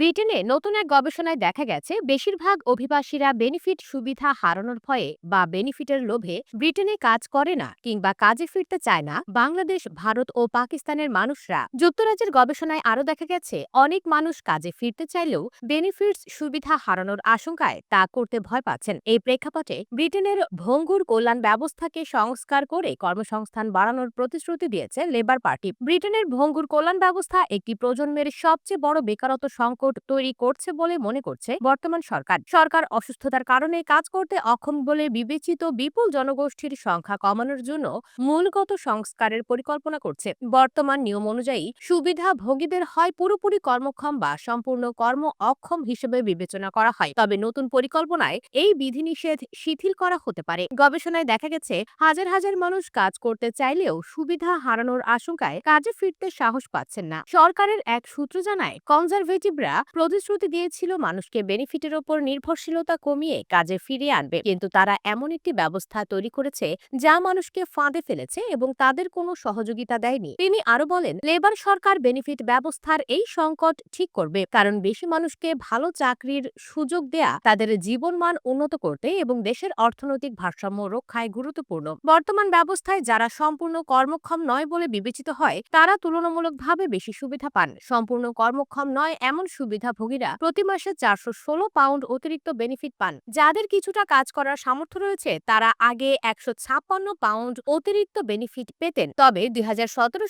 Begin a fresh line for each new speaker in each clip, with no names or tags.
ব্রিটেনে নতুন এক গবেষণায় দেখা গেছে, বেশিরভাগ অভিবাসীরা বেনিফিট সুবিধা হারানোর ভয়ে বা বেনিফিটের লোভে ব্রিটেনে কাজ করে না কিংবা কাজে ফিরতে চায় না। বাংলাদেশ, ভারত ও পাকিস্তানের মানুষরা যুক্তরাজ্যের গবেষণায় আরও দেখা গেছে, অনেক মানুষ কাজে ফিরতে চাইলেও বেনিফিটস সুবিধা হারানোর আশঙ্কায় তা করতে ভয় পাচ্ছেন। এই প্রেক্ষাপটে ব্রিটেনের ভঙ্গুর কল্যাণ ব্যবস্থাকে সংস্কার করে কর্মসংস্থান বাড়ানোর প্রতিশ্রুতি দিয়েছে লেবার পার্টি। ব্রিটেনের ভঙ্গুর কল্যাণ ব্যবস্থা একটি প্রজন্মের সবচেয়ে বড় বেকারত্ব সংকট তৈরি করছে বলে মনে করছে বর্তমান সরকার। সরকার অসুস্থতার কারণে কাজ করতে অক্ষম বলে বিবেচিত বিপুল জনগোষ্ঠীর সংখ্যা কমানোর জন্য মূলগত সংস্কারের পরিকল্পনা করছে। বর্তমান নিয়ম অনুযায়ী সুবিধাভোগীদের হয় পুরোপুরি কর্মক্ষম বা সম্পূর্ণ কর্ম অক্ষম হিসেবে বিবেচনা করা হয়। তবে নতুন পরিকল্পনায় এই বিধিনিষেধ শিথিল করা হতে পারে। গবেষণায় দেখা গেছে, হাজার হাজার মানুষ কাজ করতে চাইলেও সুবিধা হারানোর আশঙ্কায় কাজে ফিরতে সাহস পাচ্ছেন না। সরকারের এক সূত্র জানায়, কনজারভেটিভরা প্রতিশ্রুতি দিয়েছিল মানুষকে বেনিফিটের ওপর নির্ভরশীলতা কমিয়ে কাজে ফিরিয়ে আনবে। কিন্তু তারা এমন একটি ব্যবস্থা তৈরি করেছে যা মানুষকে ফাঁদে ফেলেছে এবং তাদের কোনো সহযোগিতা দেয়নি। তিনি আরও বলেন, লেবার সরকার বেনিফিট ব্যবস্থার এই সংকট ঠিক করবে, কারণ বেশি মানুষকে ভালো চাকরির সুযোগ দেয়া তাদের জীবনমান উন্নত করতে এবং দেশের অর্থনৈতিক ভারসাম্য রক্ষায় গুরুত্বপূর্ণ। বর্তমান ব্যবস্থায় যারা সম্পূর্ণ কর্মক্ষম নয় বলে বিবেচিত হয়, তারা তুলনামূলকভাবে বেশি সুবিধা পান। সম্পূর্ণ কর্মক্ষম নয় এমন সুবিধাভোগীরা প্রতি মাসে চারশো ষোলো পাউন্ড অতিরিক্ত বেনিফিট পান। যাদের কিছুটা কাজ করার সামর্থ্য রয়েছে, তারা আগে একশো ছাপ্পান্ন পাউন্ড অতিরিক্ত বেনিফিট পেতেন। তবে দুই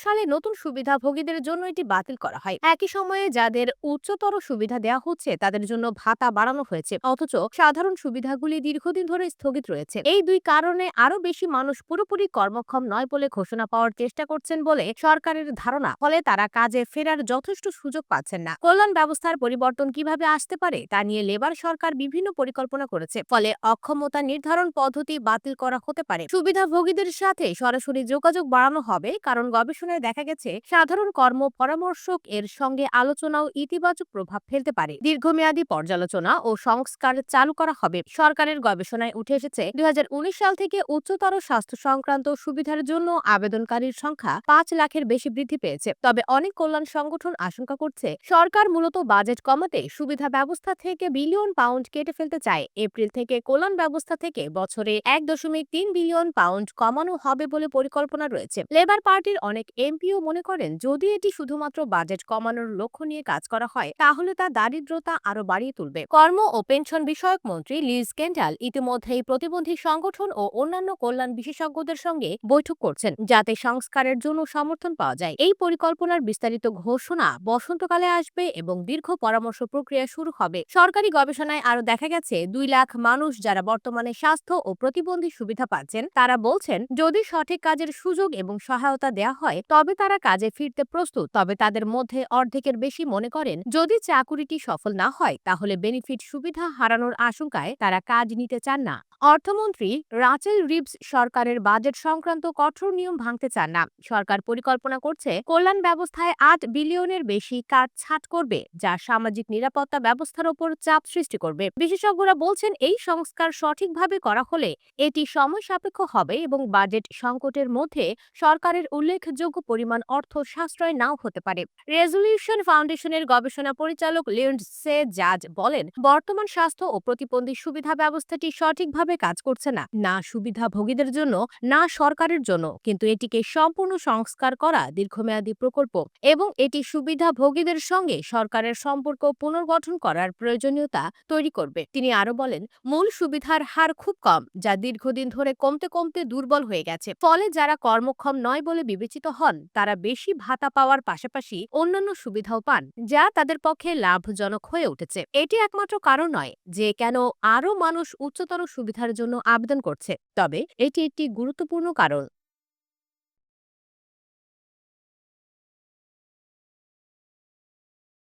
সালে নতুন সুবিধাভোগীদের জন্য এটি বাতিল করা হয়। একই সময়ে যাদের উচ্চতর সুবিধা দেওয়া হচ্ছে, তাদের জন্য ভাতা বাড়ানো হয়েছে। অথচ সাধারণ সুবিধাগুলি দীর্ঘদিন ধরে স্থগিত রয়েছে। এই দুই কারণে আরও বেশি মানুষ পুরোপুরি কর্মক্ষম নয় বলে ঘোষণা পাওয়ার চেষ্টা করছেন বলে সরকারের ধারণা। ফলে তারা কাজে ফেরার যথেষ্ট সুযোগ পাচ্ছেন না। কল্যাণ ব্যবস্থার পরিবর্তন কীভাবে আসতে পারে, তা নিয়ে লেবার সরকার বিভিন্ন পরিকল্পনা করেছে। ফলে অক্ষমতা নির্ধারণ পদ্ধতি বাতিল করা হতে পারে। সুবিধাভোগীদের সাথে সরাসরি যোগাযোগ বাড়ানো হবে, কারণ গবেষণায় দেখা গেছে, সাধারণ কর্ম পরামর্শক এর সঙ্গে আলোচনাও ইতিবাচক প্রভাব ফেলতে পারে। দীর্ঘমেয়াদী পর্যালোচনা ও সংস্কার চালু করা হবে। সরকারের গবেষণায় উঠে এসেছে দুই হাজার উনিশ সাল থেকে উচ্চতর স্বাস্থ্য সংক্রান্ত সুবিধার জন্য আবেদনকারীর সংখ্যা পাঁচ লাখের বেশি বৃদ্ধি পেয়েছে। তবে অনেক কল্যাণ সংগঠন আশঙ্কা করছে, সরকার মূলত বাজেট কমাতে সুবিধা ব্যবস্থা থেকে বিলিয়ন পাউন্ড কেটে ফেলতে চায়। এপ্রিল থেকে কল্যাণ ব্যবস্থা থেকে বছরে এক দশমিক তিন বিলিয়ন পাউন্ড কমানো হবে বলে পরিকল্পনা রয়েছে। লেবার পার্টির অনেক এমপিও মনে করেন, যদি এটি শুধুমাত্র বাজেট কমানোর লক্ষ্য নিয়ে কাজ করা হয়, তাহলে তা দারিদ্রতা আরও বাড়িয়ে তুলবে। কর্ম ও পেনশন বিষয়ক মন্ত্রী লিজ কেন্টাল ইতিমধ্যেই প্রতিবন্ধী সংগঠন ও অন্যান্য কল্যাণ বিশেষজ্ঞদের সঙ্গে বৈঠক করছেন, যাতে সংস্কারের জন্য সমর্থন পাওয়া যায়। এই পরিকল্পনার বিস্তারিত ঘোষণা বসন্তকালে আসবে এবং দীর্ঘ পরামর্শ প্রক্রিয়া শুরু হবে। সরকারি গবেষণায় আরও দেখা গেছে, দুই লাখ মানুষ যারা বর্তমানে স্বাস্থ্য ও প্রতিবন্ধী সুবিধা পাচ্ছেন, তারা বলছেন, যদি সঠিক কাজের সুযোগ এবং সহায়তা দেওয়া হয়, তবে তারা কাজে ফিরতে প্রস্তুত। তবে তাদের মধ্যে অর্ধেকের বেশি মনে করেন, যদি চাকুরিটি সফল না হয়, তাহলে বেনিফিট সুবিধা হারানোর আশঙ্কায় তারা কাজ নিতে চান না। অর্থমন্ত্রী রাচেল রিবস সরকারের বাজেট সংক্রান্ত কঠোর নিয়ম ভাঙতে চান না। সরকার পরিকল্পনা করছে, কল্যাণ ব্যবস্থায় আট বিলিয়নের বেশি কাট ছাট করবে, যা সামাজিক নিরাপত্তা ব্যবস্থার ওপর চাপ সৃষ্টি করবে। বিশেষজ্ঞরা বলছেন, এই সংস্কার সঠিকভাবে করা হলে এটি সময় সাপেক্ষ হবে এবং বাজেট সংকটের মধ্যে সরকারের উল্লেখযোগ্য পরিমাণ অর্থ সাশ্রয় নাও হতে পারে। রেজলিউশন ফাউন্ডেশনের গবেষণা পরিচালক লিন্ড সে জাজ বলেন, বর্তমান স্বাস্থ্য ও প্রতিবন্ধী সুবিধা ব্যবস্থাটি সঠিকভাবে কাজ করছে না। না সুবিধাভোগীদের জন্য, না সরকারের জন্য, কিন্তু এটিকে সম্পূর্ণ সংস্কার করা দীর্ঘমেয়াদী প্রকল্প এবং এটি সুবিধাভোগীদের সঙ্গে সরকারের সম্পর্ক পুনর্গঠন করার প্রয়োজনীয়তা তৈরি করবে। তিনি আরও বলেন, মূল সুবিধার হার খুব কম, যা দীর্ঘদিন ধরে কমতে কমতে দুর্বল হয়ে গেছে। ফলে যারা কর্মক্ষম নয় বলে বিবেচিত হন, তারা বেশি ভাতা পাওয়ার পাশাপাশি অন্যান্য সুবিধাও পান, যা তাদের পক্ষে লাভজনক হয়ে উঠেছে। এটি একমাত্র কারণ নয় যে কেন আরও মানুষ উচ্চতর সুবিধার জন্য আবেদন করছে, তবে এটি একটি গুরুত্বপূর্ণ কারণ।